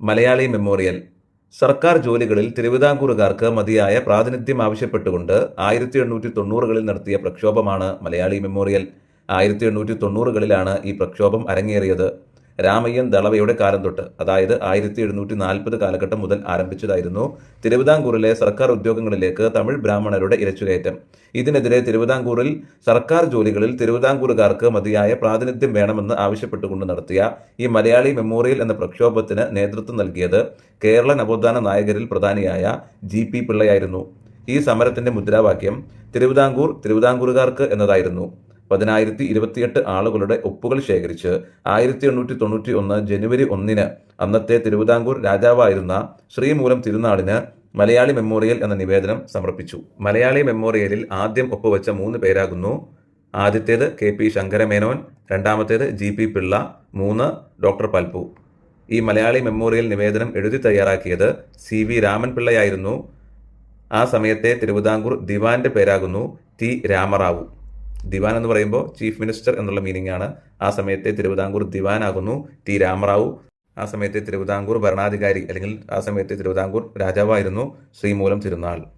Malayali memorial. സർക്കാർ ജോലികളിൽ തിരുവിതാംകൂറുകാർക്ക് മതിയായ പ്രാതിനിധ്യം ആവശ്യപ്പെട്ടുകൊണ്ട് ആയിരത്തി എണ്ണൂറ്റി തൊണ്ണൂറുകളിൽ നടത്തിയ പ്രക്ഷോഭമാണ് മലയാളി മെമ്മോറിയൽ. ആയിരത്തി എണ്ണൂറ്റി തൊണ്ണൂറുകളിലാണ് ഈ പ്രക്ഷോഭം അരങ്ങേറിയത്. രാമയ്യൻ ദളവയുടെ കാലം തൊട്ട് അതായത് ആയിരത്തി എഴുന്നൂറ്റി നാൽപ്പത് കാലഘട്ടം മുതൽ ആരംഭിച്ചതായിരുന്നു തിരുവിതാംകൂറിലെ സർക്കാർ ഉദ്യോഗങ്ങളിലേക്ക് തമിഴ് ബ്രാഹ്മണരുടെ ഇരച്ചുകയറ്റം. ഇതിനെതിരെ തിരുവിതാംകൂറിൽ സർക്കാർ ജോലികളിൽ തിരുവിതാംകൂറുകാർക്ക് മതിയായ പ്രാതിനിധ്യം വേണമെന്ന് ആവശ്യപ്പെട്ടുകൊണ്ട് നടത്തിയ ഈ മലയാളി മെമ്മോറിയൽ എന്ന പ്രക്ഷോഭത്തിന് നേതൃത്വം നൽകിയത് കേരള നവോത്ഥാന നായകരിൽ പ്രധാനിയായ ജി പി പിള്ളയായിരുന്നു. ഈ സമരത്തിന്റെ മുദ്രാവാക്യം തിരുവിതാംകൂർ തിരുവിതാംകൂറുകാർക്ക് എന്നതായിരുന്നു. പതിനായിരത്തി ഇരുപത്തിയെട്ട് ആളുകളുടെ ഒപ്പുകൾ ശേഖരിച്ച് ആയിരത്തി എണ്ണൂറ്റി തൊണ്ണൂറ്റി ഒന്ന് ജനുവരി ഒന്നിന് അന്നത്തെ തിരുവിതാംകൂർ രാജാവായിരുന്ന ശ്രീമൂലം തിരുനാളിന് മലയാളി മെമ്മോറിയൽ എന്ന നിവേദനം സമർപ്പിച്ചു. മലയാളി മെമ്മോറിയലിൽ ആദ്യം ഒപ്പുവെച്ച മൂന്ന് പേരാകുന്നു. ആദ്യത്തേത് കെ പി ശങ്കരമേനോൻ രണ്ടാമത്തേത് ജി പി പിള്ള മൂന്ന് ഡോക്ടർ പൽപു ഈ മലയാളി മെമ്മോറിയൽ നിവേദനം എഴുതി തയ്യാറാക്കിയത് സി വി രാമൻ പിള്ളയായിരുന്നു. ആ സമയത്തെ തിരുവിതാംകൂർ ദിവാന്റെ പേരാകുന്നു ടി രാമറാവു. ദിവാൻ എന്ന് പറയുമ്പോൾ ചീഫ് മിനിസ്റ്റർ എന്നുള്ള മീനിങ് ആണ്. ആ സമയത്തെ തിരുവിതാംകൂർ ദിവാൻ ആകുന്നു ടി രാമറാവു. ആ സമയത്തെ തിരുവിതാംകൂർ ഭരണാധികാരി അല്ലെങ്കിൽ ആ സമയത്തെ തിരുവിതാംകൂർ രാജാവായിരുന്നു ശ്രീമൂലം തിരുനാൾ.